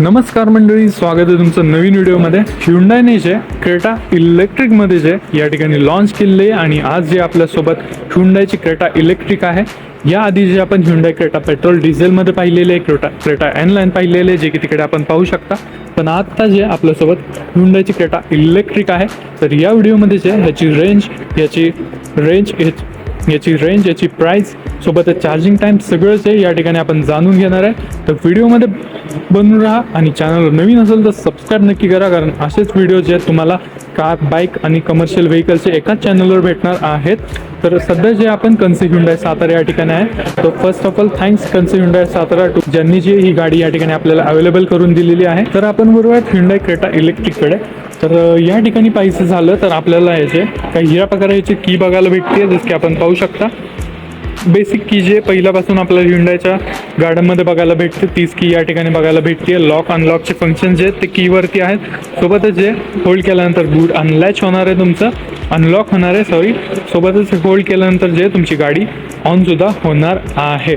नमस्कार मंडळी स्वागत आहे तुमचं नवीन व्हिडिओमध्ये. ह्युंडायने जे क्रेटा इलेक्ट्रिकमध्ये जे या ठिकाणी लॉन्च केले आणि आज जे आपल्यासोबत ह्युंडायची क्रेटा इलेक्ट्रिक आहे या आधी जे आपण ह्युंडाय क्रेटा पेट्रोल डिझेलमध्ये पाहिलेले आहे क्रेटा क्रेटा एन लाईन पाहिलेले आहे जे की तिकडे आपण पाहू शकता. पण आत्ता जे आपल्यासोबत ह्युंडायची क्रेटा इलेक्ट्रिक आहे तर या व्हिडिओमध्ये जे ह्याची रेंज याची रेंज याची रेंज याची प्राईस सोबतच चार्जिंग टाईम सगळंच जे या ठिकाणी आपण जाणून घेणार आहे. तर व्हिडिओमध्ये बनून राहा आणि चॅनल नवीन असेल तर सबस्क्राईब नक्की करा. कारण असेच व्हिडिओ जे तुम्हाला कार बाईक आणि कमर्शियल व्हेकलचे एकाच चॅनलवर भेटणार आहेत. तर सध्या जे आपण कन्से हुंडाय सातारा या ठिकाणी आहे. तर फर्स्ट ऑफ ऑल थँक्स कन्से हुंडाय सातारा टू ज्यांनी जी ही गाडी या ठिकाणी आपल्याला अवेलेबल करून दिलेली आहे. तर आपण बरोबर हुंडाय क्रेटा इलेक्ट्रिककडे तर या ठिकाणी पाहिजे झालं तर आपल्याला याचे काही या प्रकारे याची की बघायला भेटते जसं की आपण पाहू शकता. बेसिक की जे पहिल्यापासून आपल्याला हिंडायच्या गाड्यांमध्ये बघायला भेटते तीच की या ठिकाणी बघायला भेटते. लॉक अनलॉकचे फंक्शन जे आहेत ते कीवरती आहेत. सोबतच जे होल्ड केल्यानंतर बूट अनलॅच होणार आहे तुमचं अनलॉक होणार आहे सॉरी सोबतच होल्ड केल्यानंतर जे तुमची गाडी ऑनसुद्धा होणार आहे.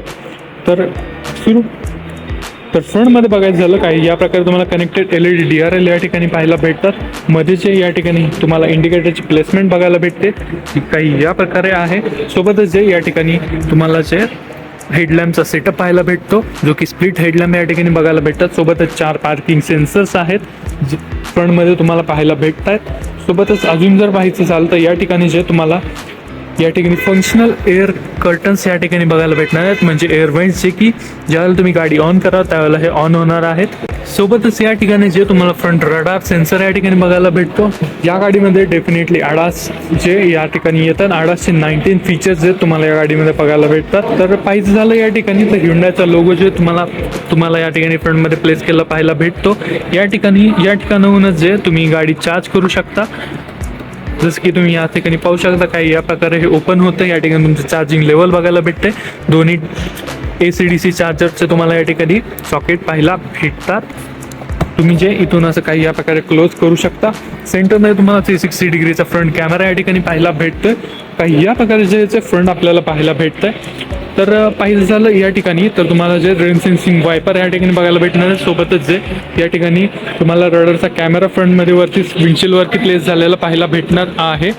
तर सुरू. तर फ्रंटमध्ये बघायचं झालं काही या प्रकारे तुम्हाला connected L E D D R L या ठिकाणी पाहायला भेटतात. मध्ये जे या ठिकाणी तुम्हाला इंडिकेटरची प्लेसमेंट बघायला भेटते. काही या प्रकारे आहे. सोबतच जे या ठिकाणी तुम्हाला जे हेडलॅम्पचा सेटअप पाहायला भेटतो जो की स्प्लिट हेडलॅम्प या ठिकाणी बघायला भेटतात. सोबतच चार पार्किंग सेन्सर्स आहेत जे फ्रंटमध्ये तुम्हाला पाहायला भेटत आहेत सोबतच अजून जर पाहायचं झालं तर या ठिकाणी जे तुम्हाला या ठिकाणी फंक्शनल एअर कर्टन्स या ठिकाणी बघायला भेटणार आहेत. म्हणजे एअर वेंट्स जे की ज्यावेळेला तुम्ही गाडी ऑन करा त्यावेळेला हे ऑन होणार आहेत. सोबतच या ठिकाणी जे तुम्हाला फ्रंट रडार सेन्सर या ठिकाणी बघायला भेटतो. या गाडीमध्ये डेफिनेटली आडास जे या ठिकाणी येतात. आडासचे नाईन्टीन फीचर्स जे तुम्हाला या गाडीमध्ये बघायला भेटतात. तर पाहिजे झालं या ठिकाणी तर हिंडाचा लोगो जे तुम्हाला तुम्हाला या ठिकाणी फ्रंटमध्ये प्लेस केला पाहायला भेटतो. या ठिकाणी या ठिकाणाहूनच जे तुम्ही गाडी चार्ज करू शकता. जसं की तुम्ही या ठिकाणी पाहू शकता काही या प्रकारे हे ओपन होतं. या ठिकाणी तुमचं चार्जिंग लेवल बघायला भेटते दोन्ही ए सी डी सी चार्जरचे तुम्हाला या ठिकाणी सॉकेट पाहायला भेटतात. तुम्ही जे इथून असं काही या प्रकारे क्लोज करू शकता. सेंटरमध्ये तुम्हाला थ्री सिक्स्टी डिग्रीचा फ्रंट कॅमेरा या ठिकाणी पाहायला भेटतोय. काही या प्रकारे जे याचे फ्रंट आपल्याला पाहायला भेटतंय. तर पाहिजे झालं या ठिकाणी तर तुम्हाला जे रेन सेन्सिंग वायपर या ठिकाणी बघायला भेटणार आहे. सोबतच जे या ठिकाणी तुम्हाला रडरचा कॅमेरा फ्रंटमध्ये वरती विंडशीलवरती प्लेस झालेला पाहायला भेटणार आहे.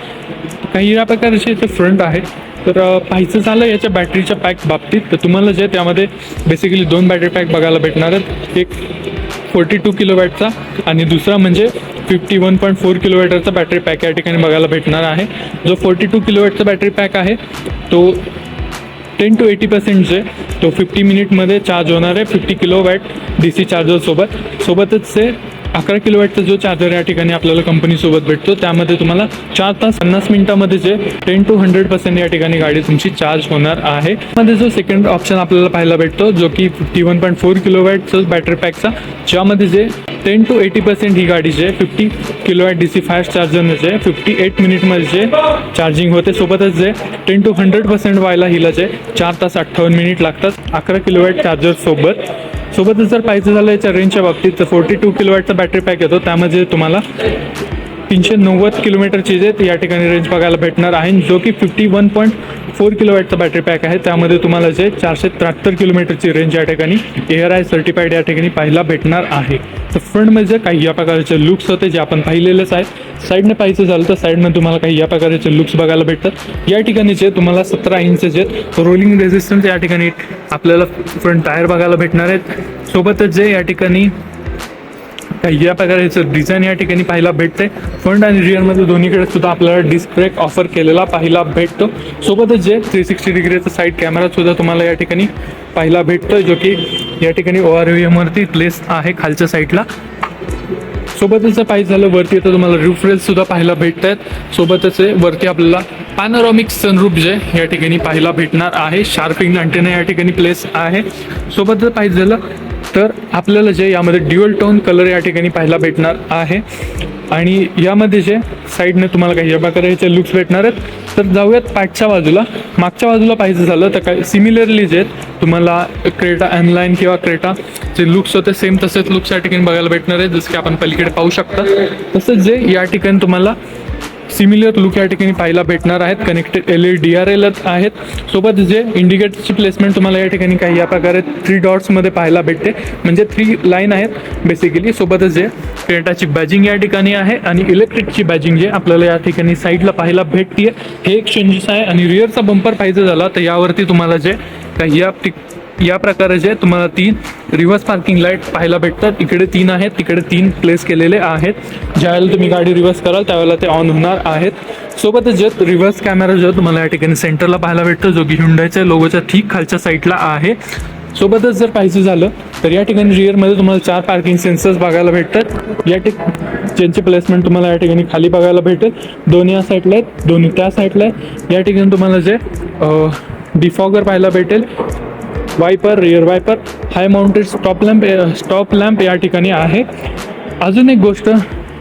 काही या प्रकारचे याचे फ्रंट आहे तर पाहायचं झालं याच्या बॅटरीच्या पॅक बाबतीत. तर तुम्हाला जे त्यामध्ये बेसिकली दोन बॅटरी पॅक बघायला भेटणार आहेत. एक फोर्टी टू किलो वॅटचा आणि दुसरा म्हणजे फिफ्टी वन पॉईंट फोर किलोवॅटरचा बॅटरी पॅक या ठिकाणी बघायला भेटणार आहे. जो फोर्टी टू किलोवॅटचा बॅटरी पॅक आहे तो टेन टू एटी पर्सेंट जे तो फिफ्टी मिनिटमध्ये चार्ज होणार आहे fifty kilo watt D C चार्जरसोबत सोबतच ते अकरा किलोवॅटचा जो चार्जर या ठिकाणी आपल्याला कंपनीसोबत भेटतो. त्यामध्ये तुम्हाला चार तास पन्नास मिनिटामध्ये जे टेन टू हंड्रेड पर्सेंट या ठिकाणी गाडी तुमची चार्ज होणार आहे. मध्ये जो सेकंड ऑप्शन आपल्याला पाहायला भेटतो जो की फिफ्टी वन पॉईंट फोर किलोवॅटचा बॅटरी पॅकचा ज्यामध्ये जे टेन टू एटी पर्सेंट ही गाडी जे fifty kilo D C fast चार्जरने जे फिफ्टी एट मिनिटमध्ये जे चार्जिंग होते सोबतच जे टेन टू हंड्रेड पर्सेंट व्हायला हिला जे चार तास अठ्ठावन्न मिनिट लागतात अकरा किलो वॅट चार्जर सोबत. सोबतच जर पाहिजे झालं याच्या रेंजच्या बाबतीत तर फोर्टी टू किलोवॅटचा बॅटरी पॅक येतो त्यामध्ये तुम्हाला तीनशे नव्वद किलोमीटरची जे या ठिकाणी रेंज बघायला भेटणार आहे. जो की fifty one point four kilo वॅटचा बॅटरी पॅक आहे. त्यामध्ये तुम्हाला जे चारशे त्र्याहत्तर किलोमीटरची रेंज या ठिकाणी एअर आय सर्टिफाईड या ठिकाणी पाहायला भेटणार आहे. तर फ्रंटमध्ये काही या प्रकारचे लुक्स होते जे आपण पाहिलेलेच आहेत. साईडने पाहायचं झालं तर साईडने तुम्हाला काही या प्रकारचे लुक्स बघायला भेटतात. या ठिकाणी जे तुम्हाला सतरा इंच जे रोलिंग रेजिस्टन्स या ठिकाणी आपल्याला फ्रंट टायर बघायला भेटणार आहेत. सोबतच जे या ठिकाणी या प्रकारचं डिझाईन या ठिकाणी पाहायला भेटते फ्रंट आणि रिअरमध्ये दोन्हीकडे सुद्धा आपल्याला डिस्क ब्रेक ऑफर केलेला पाहायला भेटतो. सोबतच जे थ्री सिक्स्टी डिग्रीचा साईड कॅमेरा सुद्धा तुम्हाला या ठिकाणी पाहायला भेटतो जो की या ठिकाणी ओ आर व्ही एमवरती प्लेस आहे खालच्या साईडला सोबतच पाहिजे झालं वरती तर तुम्हाला रूफ सुद्धा पाहायला भेटत आहेत सोबतच आहे वरती आपल्याला पॅनोरॉमिक सनरूप जे या ठिकाणी पाहायला भेटणार आहे. शार्पिंग अँटेना या ठिकाणी प्लेस आहे. सोबत जर पाहिजे झालं तर आपल्याला जे यामध्ये ड्युअल टोन कलर या ठिकाणी पाहायला भेटणार आहे. आणि यामध्ये जे साईडने तुम्हाला काही या प्रकारे लुक्स भेटणार आहेत. तर जाऊयात पाठच्या बाजूला. मागच्या बाजूला पाहिजे झालं तर काय सिमिलरली जे आहेत तुम्हाला क्रेटा अनलाईन किंवा क्रेटा जे लुक्स होते सेम तसेच लुक्स या ठिकाणी बघायला भेटणार आहेत. जसं की आपण पलीकडे पाहू शकता. तसंच जे या ठिकाणी तुम्हाला सिमिलर लुक या ठिकाणी पाहायला भेटणार आहेत. Connected L E D R L आहेत. सोबत जे इंडिकेटरची प्लेसमेंट तुम्हाला या ठिकाणी काही या प्रकारे थ्री डॉट्समध्ये पाहायला भेटते. म्हणजे थ्री लाईन आहेत बेसिकली सोबतच जे क्रेटाची बॅजिंग या ठिकाणी आहे आणि इलेक्ट्रिकची बॅजिंग जे आपल्याला या ठिकाणी साईडला पाहायला भेटते हे एक चेंजेस आहे आणि रिअरचा बंपर पाहिजे झाला तर यावरती तुम्हाला जे काही या या प्रकारे जे तुम्हाला तीन रिव्हर्स पार्किंग लाइट पाहायला भेटतात. इकडे तीन आहेत तिकडे तीन प्लेस केलेले आहेत. ज्यावेळेला तुम्ही गाडी रिव्हर्स कराल त्यावेळेला ते ऑन होणार आहेत. सोबतच जे रिव्हर्स कॅमेरा जो तुम्हाला या ठिकाणी सेंटरला पाहायला भेटतो. जो की हुंडाईच्या लोगोच्या ठीक खालच्या साईडला आहे. सोबतच जर पाहिजे झालं तर या ठिकाणी रिअरमध्ये तुम्हाला चार पार्किंग सेन्सर्स बघायला भेटतात. या ठिक ज्यांची प्लेसमेंट तुम्हाला या ठिकाणी खाली बघायला भेटेल. दोन्ही या साईडला आहेत दोन्ही त्या साईडला आहेत. या ठिकाणी तुम्हाला जे डिफॉगर पाहायला भेटेल. Wiper rear wiper high mounted stop lamp stop lamp या ठिकाणी आहे. अजून एक गोष्ट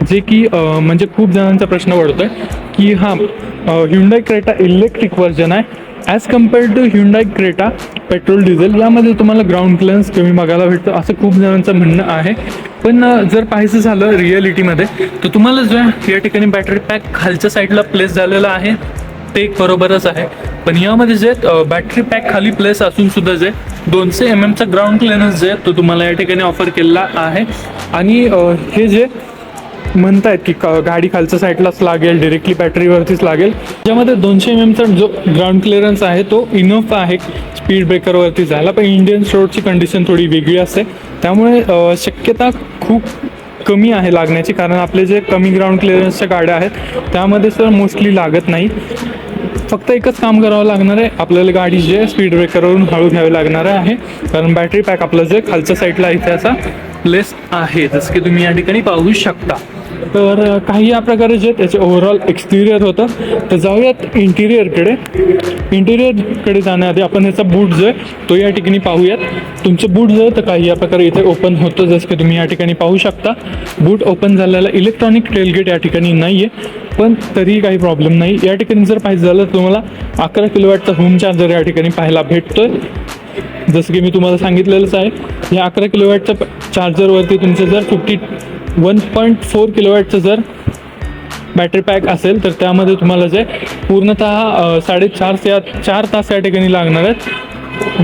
जे की म्हणजे खूप जणांचा प्रश्न पडतोय की हां ह्युंडाय क्रेटा इलेक्ट्रिक व्हर्जन आहे. As compare to Hyundai Creta petrol diesel यामध्ये तुम्हाला ग्राउंड क्लिअरन्स कमी बघायला भेटतं असं खूप जणांचं म्हणणं आहे. पण जर पाहायचं झालं रिअलिटीमध्ये तर तुम्हाला जो आहे या ठिकाणी बॅटरी पॅक खालच्या साईडला प्लेस झालेला आहे. ते एक बरोबरच आहे. पण यामध्ये जे बॅटरी पॅक खाली प्लेस असून सुद्धा जे दोनशे एम एमचा ग्राउंड क्लिअरन्स जे तो तुम्हाला या ठिकाणी ऑफर केलेला आहे. आणि हे जे म्हणतायत की गाडी खालच्या साईडलाच लागेल डिरेक्टली बॅटरीवरतीच लागेल. ज्यामध्ये दोनशे एम एमचा जो ग्राउंड क्लिअरन्स आहे तो इनफ आहे. स्पीड ब्रेकरवरती जायला पण इंडियन रोडची कंडिशन थोडी वेगळी असते. त्यामुळे शक्यता खूप कमी आहे लागण्याची कारण आपले जे कमी ग्राउंड क्लिअरन्सच्या गाड्या आहेत त्यामध्ये सर मोस्टली लागत नाही. फक्त एकच काम करावं लागणार आहे आपल्याला गाडी जे स्पीड ब्रेकरवरून हळू घ्यावी लागणार आहे. कारण बॅटरी पॅक आपलं जे खालच्या साईडला इथे असा प्लेस आहे. जसं की तुम्ही या ठिकाणी पाहू शकता. तर काही या प्रकारे जे त्याचे ओव्हरऑल एक्सटिरियर होतं तर जाऊयात इंटिरियरकडे इंटिरियरकडे जाण्याआधी आपण ह्याचा बूट जो आहे तो या ठिकाणी पाहूयात. तुमचं बूट जो आहे तर काही या प्रकारे इथे ओपन होतं जसं की तुम्ही या ठिकाणी पाहू शकता. बूट ओपन झालेला इलेक्ट्रॉनिक टेलगेट या ठिकाणी नाही आहे पण तरीही काही प्रॉब्लेम नाही. या ठिकाणी जर पाहिजे झालं तर तुम्हाला अकरा किलोवॅटचा होम चार्जर या ठिकाणी पाहायला भेटतोय. जसं की मी तुम्हाला सांगितलेलंच आहे या अकरा किलोवॅटच्या चार्जरवरती तुमचं जर फिफ्टी वन पॉईंट फोर किलोवॅटचं जर बॅटरी पॅक असेल तर त्यामध्ये तुम्हाला जे पूर्णतः साडेचार ते चार तास या ठिकाणी लागणार आहेत.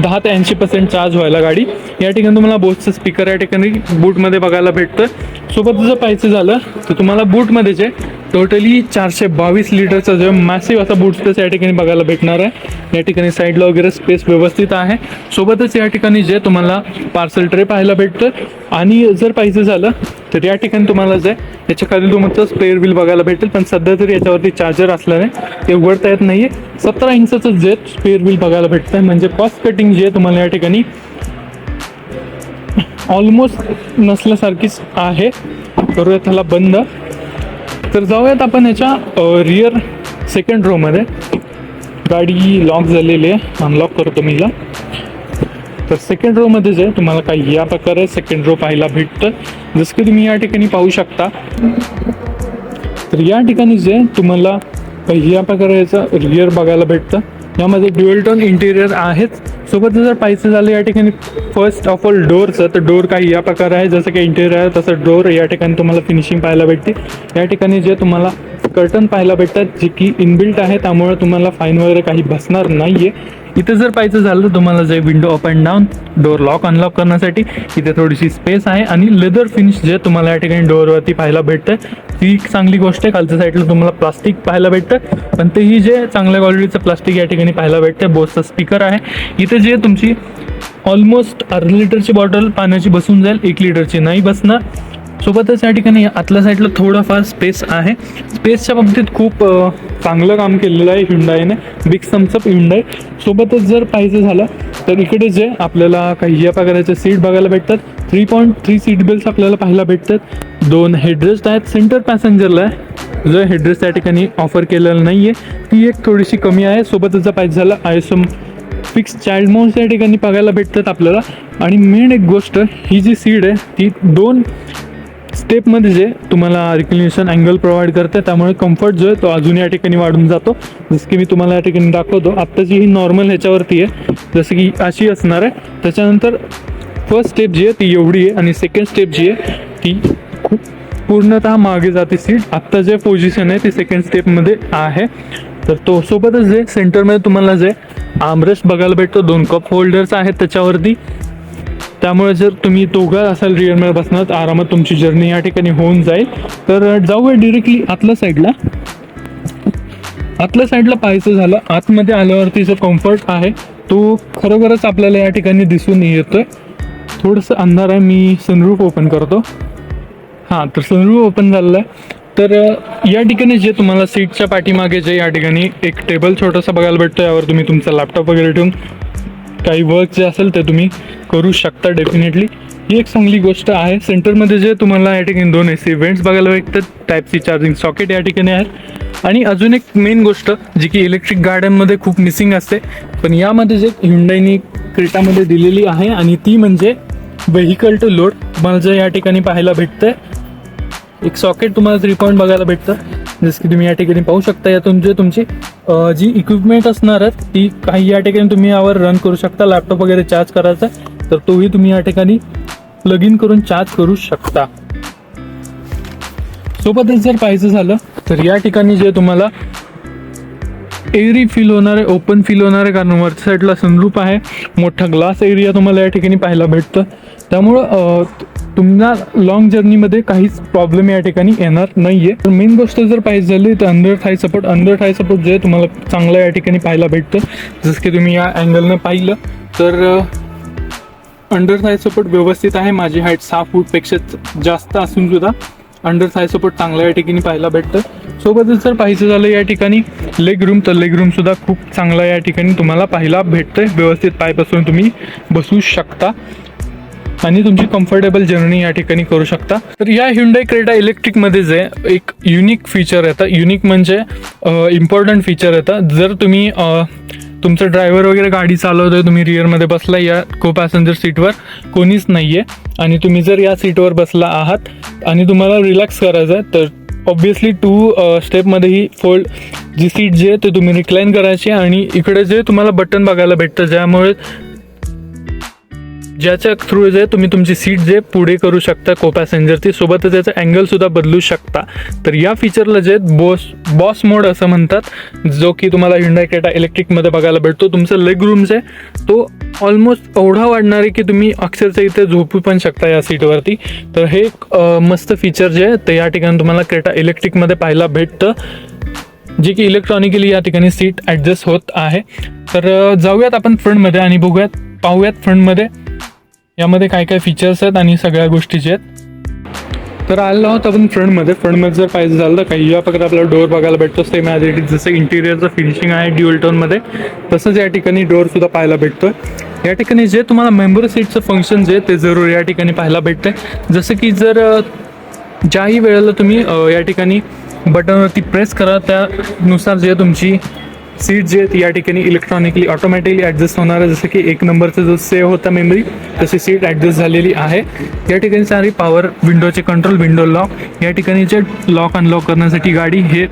दहा ते ऐंशी पर्सेंट चार्ज व्हायला गाडी. या ठिकाणी तुम्हाला बोसचं स्पीकर या ठिकाणी बूटमध्ये बघायला भेटतं सोबत जर पाहिजे झालं तर तुम्हाला बूटमध्ये जे टोटली चारशे बावीस लिटरचा जे मॅसिव असा बूट स्पेस या ठिकाणी बघायला भेटणार आहे. या ठिकाणी साईडला वगैरे स्पेस व्यवस्थित आहे. सोबतच या ठिकाणी जे तुम्हाला पार्सल ट्रे पाहायला भेटतं आणि जर पाहिजे झालं तर या ठिकाणी तुम्हाला जे याच्या खाली तुमचं स्पेअर व्हील बघायला भेटेल. पण सध्या तरी याच्यावरती चार्जर असल्याने ते उघडता येत नाही आहे सतरा इंचाचं जे स्पेअर व्हील बघायला भेटतं म्हणजे कॉस्ट कटिंग जे तुम्हाला या ठिकाणी ऑलमोस्ट नसल्यासारखीच आहे. करूयात त्याला बंद. तर जाऊयात आपण याच्या रिअर सेकंड रोमध्ये गाडी लॉक झालेली आहे. अनलॉक करतो मी हिला. तर सेकंड रोमध्ये जे तुम्हाला काही या प्रकारे सेकंड रो पाहायला भेटतं. जसं की तुम्ही या ठिकाणी पाहू शकता. तर या ठिकाणी जे तुम्हाला काही या प्रकारे याचं रिअर बघायला भेटतं. यामध्ये ड्युएल टोन इंटिरियर आहेच सोबत जर पाहिजे झालं या ठिकाणी फर्स्ट ऑफ ऑल डोअरचं तर डोअर काही या प्रकार आहे. जसं की इंटेरियर आहे तसं डोअर या ठिकाणी तुम्हाला फिनिशिंग पाहायला भेटते. या ठिकाणी जे तुम्हाला कर्टन पाहायला भेटतात जे की इनबिल्ट आहे त्यामुळे तुम्हाला फाईन वगैरे काही बसणार नाही आहे इथे जर पाहिजे झालं तुम्हाला जे window up and down door lock unlock करण्यासाठी इथे थोडीशी स्पेस आहे आणि लेदर फिनिश जे तुम्हाला या ठिकाणी डोअरवरती पाहायला भेटतं ती एक चांगली गोष्ट आहे. खालच्या साईडला तुम्हाला प्लास्टिक पाहायला भेटतं. पण तेही जे चांगल्या क्वालिटीचं प्लास्टिक या ठिकाणी पाहायला भेटतं बोसचं स्पीकर आहे. इथे जे तुमची ऑलमोस्ट अर्धा लिटरची बॉटल पाण्याची बसून जाईल एक लिटरची नाही बसणार. सोबतच या ठिकाणी आतल्या साईडला थोडाफार स्पेस आहे. स्पेसच्या बाबतीत खूप चांगलं काम केलेलं आहे हुंडाईने बिग समसअप हुंडाई सोबतच जर पाहिजे झालं तर इकडे जे आपल्याला काही या प्रकारचे सीट बघायला भेटतात. Three point three seat belt आपल्याला पाहायला भेटतात. दोन हेडरेस्ट आहेत. सेंटर पॅसेंजरला आहे. जो हेडरेस्ट त्या ठिकाणी ऑफर केलेला नाही आहे ती एक थोडीशी कमी आहे. सोबतच जर पाहिजे झालं I S M fix child mounts या ठिकाणी बघायला भेटतात आपल्याला. आणि मेन एक गोष्ट ही जी सीट आहे ती दोन स्टेपमध्ये जे तुम्हाला रिक्लिनेशन अँगल प्रोव्हाइड करते त्यामुळे कम्फर्ट जो आहे तो अजून या ठिकाणी वाढून जातो. जसं की मी तुम्हाला या ठिकाणी दाखवतो आत्ताची ही नॉर्मल ह्याच्यावरती आहे. जसं की अशी असणार आहे. त्याच्यानंतर फर्स्ट स्टेप जी आहे ती एवढी आहे. आणि सेकंड स्टेप जी आहे ती खूप पूर्णतः मागे जाते सीट आत्ता जे पोझिशन आहे ते सेकंड स्टेपमध्ये आहे. तर तो सोबतच जे सेंटरमध्ये तुम्हाला जे आमरेस्ट बघायला भेटतो दोन कप होल्डर्स आहेत त्याच्यावरती. त्यामुळे जर तुम्ही दोघं असाल रिअरमध्ये बसणार आरामात तुमची जर्नी या ठिकाणी होऊन जाईल. तर जाऊया डिरेक्टली आतल्या साईडला आतल्या साईडला पाहायचं झालं आतमध्ये आल्यावरती जो कम्फर्ट आहे तो खरोखरच आपल्याला या ठिकाणी दिसून येतोय. थोडंसं अंधार आहे मी सनरूफ ओपन करतो. हां तर सनरूफ ओपन झालेलं आहे. तर या ठिकाणी जे तुम्हाला सीटच्या पाठीमागे जे या ठिकाणी एक टेबल छोटंसं बघायला भेटतो यावर तुम्ही तुमचा लॅपटॉप वगैरे ठेवून काही वर्क जे असेल ते तुम्ही करू शकता डेफिनेटली ही एक चांगली गोष्ट आहे. सेंटरमध्ये जे तुम्हाला या ठिकाणी दोन एसी इव्हेंट्स बघायला भेटतात टाईप सी चार्जिंग सॉकेट या ठिकाणी आहेत. आणि अजून एक मेन गोष्ट जी की इलेक्ट्रिक गाड्यांमध्ये खूप मिसिंग असते पण यामध्ये जे हिंडाईनी क्रेटामध्ये दिलेली आहे आणि ती म्हणजे व्हेकल टू लोड तुम्हाला जे या ठिकाणी पाहायला भेटतं एक सॉकेट तुम्हाला थ्री पॉईंट बघायला भेटतं. जसं की तुम्ही या ठिकाणी पाहू शकता यातून जे तुमची जी इक्विपमेंट असणार आहेत ती काही या ठिकाणी तुम्ही यावर रन करू शकता लॅपटॉप वगैरे चार्ज करायचा तर तोही तुम्ही या ठिकाणी प्लग इन करून चार्ज करू शकता. सोबतच जर पाहायचं झालं तर या ठिकाणी जे तुम्हाला एअरी फील होणार आहे ओपन फील होणार आहे कारण वरच्या साईडला सनरूप आहे. मोठा ग्लास एरिया तुम्हाला या ठिकाणी पाहायला भेटतं. त्यामुळं तुम्हाला लॉंग जर्नीमध्ये काहीच प्रॉब्लेम या ठिकाणी येणार नाही आहे तर मेन गोष्ट जर पाहिजे झाली तर under thigh support under thigh support जे तुम्हाला चांगलं या ठिकाणी पाहायला भेटतं. जसं की तुम्ही या अँगलनं पाहिलं तर अंडर थाय सपोर्ट व्यवस्थित आहे. माझी हाईट सहा फूटपेक्षा जास्त असून सुद्धा अंडर थाय सपोर्ट चांगला या ठिकाणी पाहायला भेटतं. सोबतच जर पाहायचं झालं या ठिकाणी लेग रूम तर लेग रूम सुद्धा खूप चांगला या ठिकाणी तुम्हाला पाहायला भेटतं व्यवस्थित पायपासून तुम्ही बसू शकता. आणि तुमची कम्फर्टेबल जर्नी या ठिकाणी करू शकता. तर या ह्युंडाई क्रेटा इलेक्ट्रिकमध्ये जे एक युनिक फीचर येतं युनिक म्हणजे इम्पॉर्टंट फीचर येतं जर तुम्ही तुमचं ड्रायव्हर वगैरे गाडी चालवतोय तुम्ही रिअरमध्ये बसला या को पॅसेंजर सीटवर कोणीच नाही आहे आणि तुम्ही जर या सीटवर बसला आहात आणि तुम्हाला रिलॅक्स करायचं आहे तर ऑब्विसली टू स्टेपमध्ये ही फोल्ड जी सीट जी आहे ते तुम्ही रिक्लाईन करायची आणि इकडे जे तुम्हाला बटन बघायला भेटतं ज्यामुळे ज्याच्या थ्रू जे तुम्ही तुमची सीट जे पुढे करू शकता को पॅसेंजरची सोबतच त्याचा अँगलसुद्धा बदलू शकता. तर या फीचरला जे बॉस बॉस मोड असं म्हणतात जो की तुम्हाला हिंडाय क्रेटा इलेक्ट्रिकमध्ये बघायला भेटतो. तुमचं लेग रूम जे तो ऑलमोस्ट एवढा वाढणार आहे की तुम्ही अक्षरशः इथे झोपू पण शकता या सीटवरती तर हे एक मस्त फीचर जे आहे ते या ठिकाणी तुम्हाला क्रेटा इलेक्ट्रिकमध्ये पाहायला भेटतं. जे की इलेक्ट्रॉनिकली या ठिकाणी सीट ॲडजस्ट होत आहे. तर जाऊयात आपण फ्रंटमध्ये आणि बघूयात पाहूयात फ्रंटमध्ये यामध्ये काय काय फीचर्स आहेत आणि सगळ्या गोष्टीचे आहेत? तर आलेलो आहोत आपण फ्रंटमध्ये फ्रंटमध्ये जर पाहिजे झालं तर काही या प्रकारे आपल्याला डोअर बघायला भेटतो. सेम ॲज इट इज जसं इंटिरियरचं फिनिशिंग आहे ड्युअल टोनमध्ये तसंच या ठिकाणी डोअरसुद्धा पाहायला भेटतोय. या ठिकाणी जे तुम्हाला मेंबर सीटचं फंक्शन जे ते जरूर या ठिकाणी पाहायला भेटतंय. जसं की जर ज्याही वेळेला तुम्ही या ठिकाणी बटनवरती प्रेस करा त्यानुसार जे तुमची सीट जे आहेत या ठिकाणी इलेक्ट्रॉनिकली ऑटोमॅटिकली ॲडजस्ट होणार आहे. जसं की एक नंबरचा जो सेव्ह होता मेमरी तशी सीट ॲडजस्ट झालेली आहे. या ठिकाणी सारी पॉवर विंडोचे कंट्रोल विंडो लॉक या ठिकाणी जे लॉक अनलॉक करण्यासाठी गाडी हे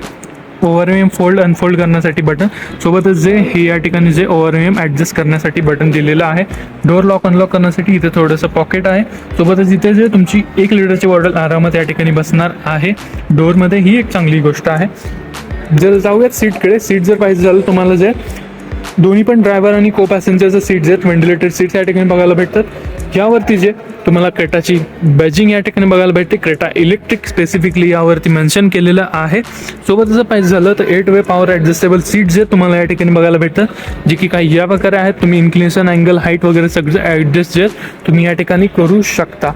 ओव्हरवेम फोल्ड अनफोल्ड करण्यासाठी बटन सोबतच जे हे या ठिकाणी जे ओव्हरवेम एम ॲडजस्ट करण्यासाठी बटन दिलेलं आहे. डोअर लॉक अनलॉक करण्यासाठी इथे थोडंसं पॉकेट आहे. सोबतच इथे जे तुमची एक लिटरची बॉटल आरामात या ठिकाणी बसणार आहे. डोअरमध्ये ही एक चांगली गोष्ट आहे. जर जाऊयात सीटकडे. सीट जर पाहिजे झालं तुम्हाला जे दोन्ही पण ड्रायव्हर आणि को पॅसेंजरचं सीट्स आहेत व्हेंटिलेटेड सीट्स या ठिकाणी बघायला भेटतात. यावरती जे तुम्हाला क्रेटाची बॅजिंग या ठिकाणी बघायला भेटते. क्रेटा इलेक्ट्रिक स्पेसिफिकली यावरती मेन्शन केलेलं आहे. सोबत जर पाहिजे झालं तर eight way power adjustable seat जे तुम्हाला या ठिकाणी बघायला भेटतात जे की काही या प्रकारे आहेत. तुम्ही इन्क्लिनेशन अँगल हाईट वगैरे सगळं ॲडजस्ट जे तुम्ही या ठिकाणी करू शकता.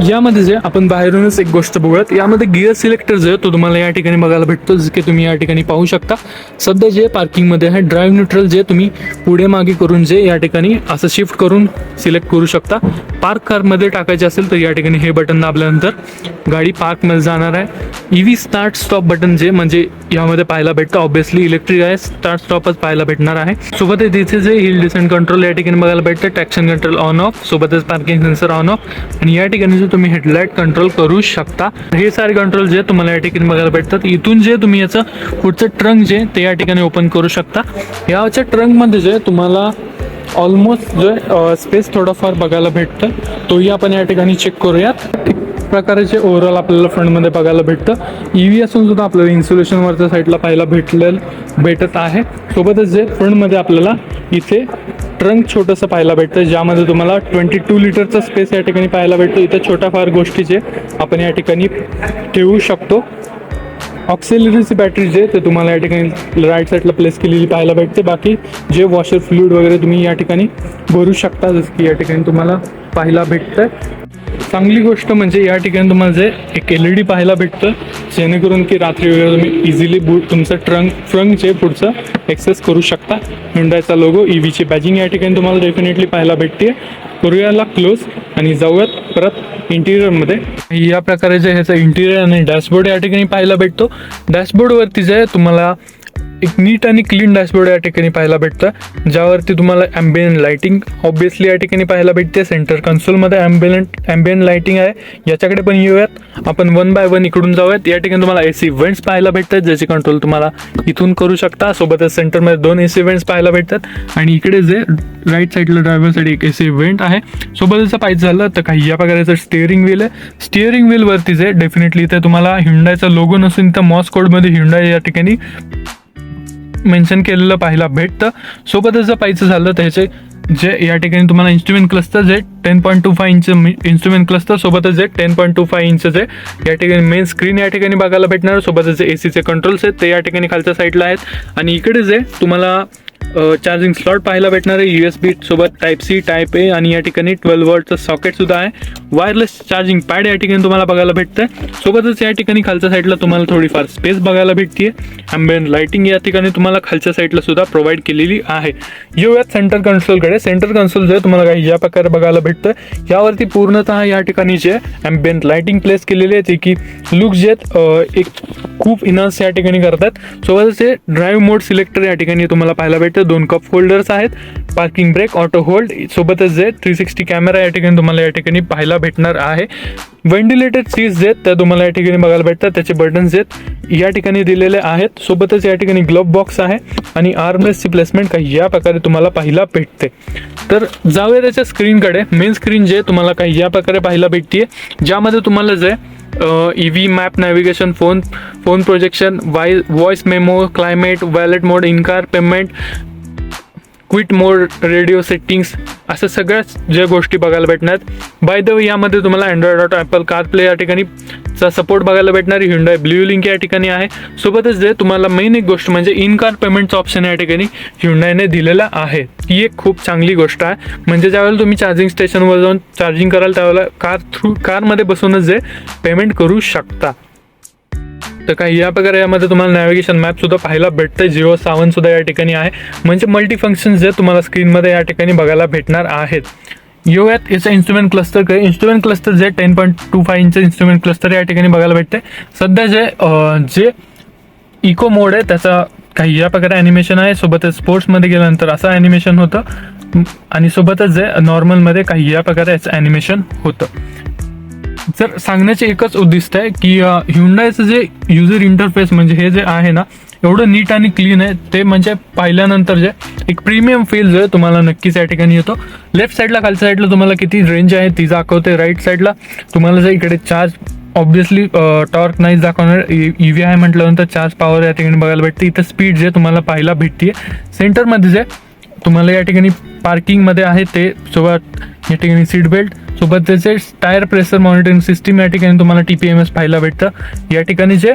यामध्ये जे आपण बाहेरूनच एक गोष्ट बघूयात यामध्ये गिअर सिलेक्टर जे आहे तो तुम्हाला या ठिकाणी बघायला भेटतो जे की तुम्ही या ठिकाणी पाहू शकता. सध्या जे पार्किंगमध्ये आहे ड्राईव्ह न्यूट्रल जे तुम्ही पुढे मागे करून जे या ठिकाणी असं शिफ्ट करून सिलेक्ट करू शकता. पार्क कारमध्ये टाकायचे असेल तर या ठिकाणी हे बटन दाबल्यानंतर गाडी पार्कमध्ये जाणार आहे. E V start stop button जे म्हणजे यामध्ये पाहायला भेटतं. ऑब्व्हियसली इलेक्ट्रिक आहे स्टार्ट स्टॉपच पाहायला भेटणार आहे. सोबतच तिथे जे हिल डिसेंट कंट्रोल या ठिकाणी बघायला भेटतं. ट्रॅक्शन कंट्रोल ऑन ऑफ सोबतच पार्किंग सेन्सर ऑन ऑफ आणि या ठिकाणी जे तुम्ही हेडलाईट कंट्रोल करू शकता. हे सारे कंट्रोल जे तुम्हाला या ठिकाणी बघायला भेटतात इथून जे तुम्ही याचं पुढचं ट्रंक जे ते या ठिकाणी ओपन करू शकता. याच्या ट्रंकमध्ये जे तुम्हाला ऑलमोस्ट जे स्पेस थोडाफार बघायला भेटतं तोही आपण या ठिकाणी चेक करूयात. प्रकारचे ओव्हरऑल आपल्याला फ्रंटमध्ये बघायला भेटतं ई व्ही असून सुद्धा आपल्याला इन्सुलेशनवरच्या साईडला पाहायला भेटलेलं भेटत आहे. सोबतच जे फ्रंटमध्ये आपल्याला इथे ट्रंक छोटंसं पाहायला भेटतं ज्यामध्ये तुम्हाला ट्वेंटी टू लिटरचा स्पेस या ठिकाणी पाहायला भेटतो. इथं छोट्या फार गोष्टीचे आपण या ठिकाणी ठेवू शकतो. ऑक्सिलरीची बॅटरी जे ते तुम्हाला या ठिकाणी राईट साईडला प्लेस केलेली पाहायला भेटते. बाकी जे वॉशर फ्लुइड वगैरे तुम्ही या ठिकाणी भरू शकता जसं की या ठिकाणी तुम्हाला पाहायला भेटतं चांगली गोष्ट म्हणजे या ठिकाणी तुम्हाला जे एक एल ई डी पाहायला भेटतं जेणेकरून की रात्री वगैरे तुम्ही इझिली बूट तुमचं ट्रंक ट्रंक जे पुढचं एक्सेस करू शकता. हुंडायचा लोगो ई व्हीची बॅजिंग या ठिकाणी तुम्हाला डेफिनेटली पाहायला भेटते करूयाला क्लोज आणि जाऊयात परत इंटिरियरमध्ये या प्रकारे जे ह्याचं इंटिरियर आणि डॅशबोर्ड या ठिकाणी पाहायला भेटतो. डॅशबोर्डवरती जे तुम्हाला एक नीट आणि क्लीन डॅशबोर्ड या ठिकाणी पाहायला भेटतं. ज्यावरती तुम्हाला ॲम्बियन लाइटिंग ऑब्विसली या ठिकाणी पाहायला भेटते. सेंटर कन्सोलमध्ये ॲम्बियंट ॲम्बियन लाईटिंग आहे. याच्याकडे पण येऊयात. आपण वन बाय वन इकडून जाऊयात. या ठिकाणी तुम्हाला ए सी वेंट्स पाहायला भेटतात. ज्याचे कंट्रोल तुम्हाला इथून करू शकता. सोबतच सेंटरमध्ये दोन ए सी वेंट्स पाहायला भेटतात. आणि इकडे जे राईट साईडला ड्रायव्हरसाठी एक ए सी इव्हेंट आहे. सोबतच पाहिजे झालं तर काही या प्रकारचं स्टिअरिंग व्हील आहे. स्टिअरिंग व्हीलवरती जे डेफिनेटली इथे तुम्हाला हिंडायचा लोगो नसून इथं मॉस कोडमध्ये हिंडाय या ठिकाणी मेन्शन केलेलं पाहायला भेटतं. सोबतच जर पाहायचं झालं त्याचे जे या ठिकाणी तुम्हाला इन्स्ट्रुमेंट क्लस्टर जे ten point two five inch instrument cluster सोबतच जे ten point two five inch जे या ठिकाणी मेन स्क्रीन या ठिकाणी बघायला भेटणार. सोबतच जे ए सीचे कंट्रोल्स आहेत ते या ठिकाणी खालच्या साईडला आहेत. आणि इकडे जे तुम्हाला चार्जिंग स्लॉट पाहायला भेटणार आहे. यू एस बी सोबत टाईप सी टाईप ए आणि या ठिकाणी ट्वेल्व वॉटचं सॉकेट सुद्धा आहे. वायरलेस चार्जिंग पॅड या ठिकाणी तुम्हाला बघायला भेटतंय. सोबतच या ठिकाणी खालच्या साईडला तुम्हाला थोडीफार स्पेस बघायला भेटते अँबियन लाइटिंग या ठिकाणी तुम्हाला खालच्या साईडला सुद्धा प्रोव्हाइड केलेली आहे. येऊयात सेंटर कन्सोलकडे सेंटर कन्सोल जे तुम्हाला काही या प्रकारे बघायला भेटतं यावरती पूर्णतः या ठिकाणी जे अँबियन लाइटिंग प्लेस केलेली आहे ते की लुक जे आहेत, एक खूप इनर्स या ठिकाणी करतात. सोबतच हे ड्राईव्ह मोड सिलेक्टर या ठिकाणी तुम्हाला पाहायला भेटतं दोन कप होल्डर्स आहेत. पार्किंग ब्रेक ऑटो होल्ड सोबतच जे थ्री सिक्स्टी कॅमेरा या ठिकाणी तुम्हाला या ठिकाणी पाहायला भेटणार आहे. व्हेंटिलेटेड सीट्स आहेत त्या तुम्हाला या ठिकाणी बघायला भेटतात. त्याचे बटन्स आहेत या ठिकाणी दिलेले आहेत. सोबतच या ठिकाणी ग्लोब बॉक्स आहे आणि आर्मलेसची प्लेसमेंट काही या प्रकारे तुम्हाला पाहायला भेटते. तर जाऊया त्याच्या स्क्रीनकडे मेन स्क्रीन जे तुम्हाला काही या प्रकारे पाहायला भेटते ज्यामध्ये तुम्हाला जे E V map navigation phone phone projection Y voice memo climate valet mode in car payment quiet mode radio settings असं सगळ्याच ज्या गोष्टी बघायला भेटणार. बाय द वे यामध्ये तुम्हाला Android Auto Apple car play या ठिकाणी चा सपोर्ट बघायला भेटणार. हिंडाय ब्ल्यू लिंक या ठिकाणी आहे. सोबतच जे तुम्हाला मेन एक गोष्ट म्हणजे इन कार पेमेंटचं ऑप्शन या ठिकाणी हिंडायने दिलेलं आहे. ही एक खूप चांगली गोष्ट आहे. म्हणजे ज्यावेळेला तुम्ही चार्जिंग स्टेशनवर जाऊन चार्जिंग कराल त्यावेळेला कार थ्रू कारमध्ये बसूनच जे पेमेंट करू शकता. तर काही या प्रकारे यामध्ये तुम्हाला नॅव्हिगेशन मॅप सुद्धा पाहायला भेटतं जिओ सावन सुद्धा या ठिकाणी आहे. म्हणजे मल्टीफंक्शन जे तुम्हाला स्क्रीनमध्ये या ठिकाणी बघायला भेटणार आहेत. येऊयात याचा इन्स्ट्रुमेंट क्लस्टर काय इन्स्ट्रुमेंट क्लस्टर जे ten point two five inch instrument cluster या ठिकाणी बघायला भेटते सध्या जे जे इको मोड आहे त्याचा काही या प्रकारे ॲनिमेशन आहे. सोबतच स्पोर्ट्समध्ये गेल्यानंतर असं ॲनिमेशन होतं. आणि सोबतच जे नॉर्मलमध्ये काही या प्रकारे याचं ॲनिमेशन होतं. जर सांगण्याचे एकच उद्दिष्ट आहे की ह्युंडायचं जे युजर इंटरफेस म्हणजे हे जे आहे ना एवढं नीट आणि क्लीन आहे ते म्हणजे पाहिल्यानंतर जे एक प्रीमियम फील जो आहे तुम्हाला नक्कीच या ठिकाणी येतो. लेफ्ट साईडला खालच्या साईडला तुम्हाला किती रेंज आहे ती दाखवते. राईट साईडला तुम्हाला जे इकडे चार्ज ऑब्विसली टॉर्क नाही दाखवणार ई व्ही आहे म्हटल्यानंतर चार्ज पॉवर या ठिकाणी बघायला भेटते. इथं स्पीड जे तुम्हाला पाहायला भेटते सेंटरमध्ये जे तुम्हाला या ठिकाणी पार्किंगमध्ये आहे ते सोबत या ठिकाणी सीट बेल्ट सोबत त्याचे टायर प्रेशर मॉनिटरिंग सिस्टीम या ठिकाणी तुम्हाला टी पी एम एस पाहायला भेटतं. या ठिकाणी जे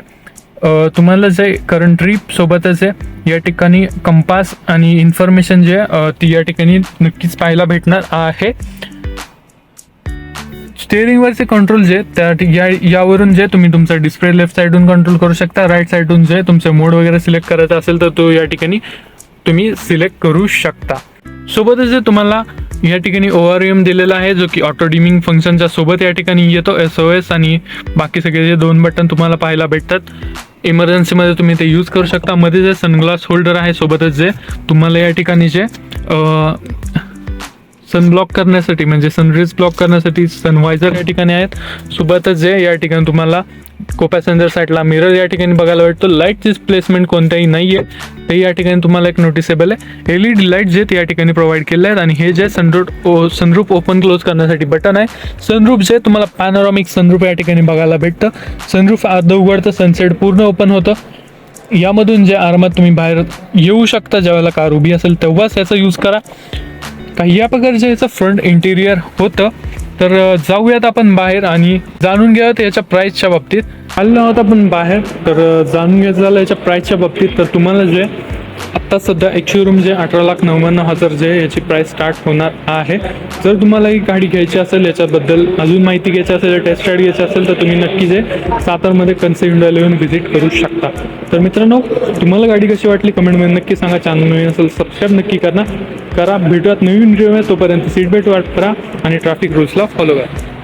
तुम्हाला जे करंट ट्रीप सोबतच आहे या ठिकाणी कंपास आणि इन्फॉर्मेशन जे ती या ठिकाणी नक्कीच पाहायला भेटणार आहे. स्टेअरिंगवरचे कंट्रोल जे त्या या यावरून जे तुम्ही तुमचा डिस्प्ले लेफ्ट साईडून कंट्रोल करू शकता. राईट साईडून जे तुमचे मोड वगैरे सिलेक्ट करायचा असेल तर तो या ठिकाणी तुम्ही सिलेक्ट करू शकता. सोबतच जे तुम्हाला या ठिकाणी ओ आर एम दिलेला आहे जो की ऑटो डिमिंग फंक्शनच्या सोबत या ठिकाणी येतो एस ओ एस आणि बाकी सगळे जे दोन बटन तुम्हाला पाहायला भेटतात. इमर्जन्सीमध्ये तुम्ही ते यूज करू शकता. मध्ये जे सनग्लास होल्डर आहे सोबतच जे तुम्हाला या ठिकाणी जे सन ब्लॉक करण्यासाठी म्हणजे सनरेज ब्लॉक करण्यासाठी सनवायझर या ठिकाणी आहेत. सोबतच जे या ठिकाणी तुम्हाला को पॅसेंजर साईडला मिरर या ठिकाणी बघायला भेटतो. लाईटची प्लेसमेंट कोणत्याही नाही आहे ते या ठिकाणी तुम्हाला एक नोटिसेबल आहे. एल ई डी लाइट जे या ठिकाणी प्रोव्हाइड केले आहेत आणि हे जे सनरूट ओ सनरूप ओपन क्लोज करण्यासाठी बटन आहे. सनरूप जे तुम्हाला पॅनोरॉमिक सनरूप या ठिकाणी बघायला भेटतं. सनरूफ अर्ध उघडतं सनसेट पूर्ण ओपन होतं. यामधून जे आरामात तुम्ही बाहेर येऊ शकता ज्यावेळेला कार उभी असेल तेव्हाच याचा यूज करा. काही या प्रकारचं याचं फ्रंट इंटिरियर होतं. तर जाऊयात आपण बाहेर आणि जाणून घ्यावं याच्या प्राईसच्या बाबतीत. आलो आहोत आपण बाहेर. तर जाणून घ्यायचं झालं याच्या प्राईसच्या बाबतीत. तर तुम्हाला जे आत्ता सध्या एकशे रूम जे अठरा लाख नव्याण्णव हजार जे याची प्राईस स्टार्ट होणार आहे. जर तुम्हाला ही गाडी घ्यायची असेल याच्याबद्दल अजून माहिती घ्यायची असेल टेस्ट राईड घ्यायची असेल तर तुम्ही नक्की जे सातारमध्ये कन्से इंडियाला येऊन व्हिजिट करू शकता. तर मित्रांनो तुम्हाला गाडी कशी वाटली कमेंटमध्ये नक्की सांगा. चॅनल नवीन असेल सबस्क्राईब नक्की करा. करा भेटूयात नवीन व्हिडिओ तोपर्यंत सीट बेल्ट वाट करा आणि ट्रॅफिक रूल्सला फॉलो करा.